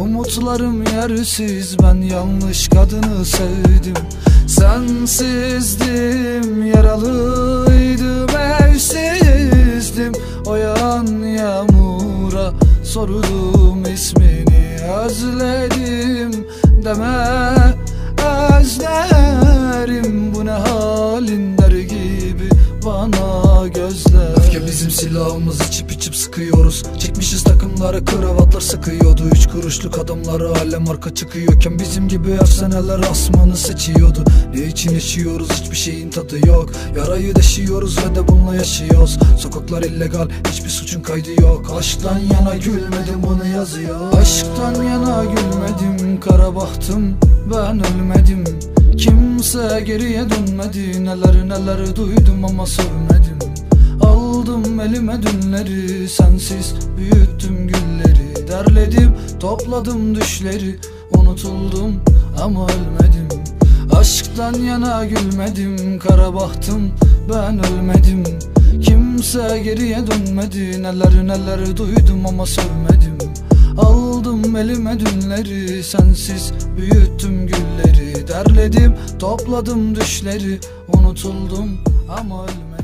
Umutlarım yersiz ben yanlış kadını sevdim. Sensizdim yaralıydım evsizdim. O yan yağmura sordum ismini özledim. Deme Özlerim bu ne halin der gibi bana gözler bizim silahımız içip içip sıkıyoruz. Çekmişiz takımları kravatlar sıkıyordu. Üç kuruşluk adamları alem arka çıkıyorken Bizim gibi efsaneler asmanı seçiyordu. Ne için yaşıyoruz hiçbir şeyin tadı yok. Yarayı deşiyoruz ve de bununla yaşıyoruz. Sokaklar illegal hiçbir suçun kaydı yok. Aşktan yana gülmedim bunu yazıyor. Aşktan yana gülmedim kara bahtım. Ben ölmedim. Kimse geriye dönmedi. Neler neler duydum ama sövmedim Aldım elime dünleri Sensiz büyüttüm gülleri. Derledim topladım düşleri Unutuldum ama ölmedim. Aşktan yana gülmedim Kara bahtım ben ölmedim. Kimse geriye dönmedi Neler neler duydum ama sövmedim. Aldım elime dünleri Sensiz büyüttüm gülleri. Derledim topladım düşleri Unutuldum ama ölmedim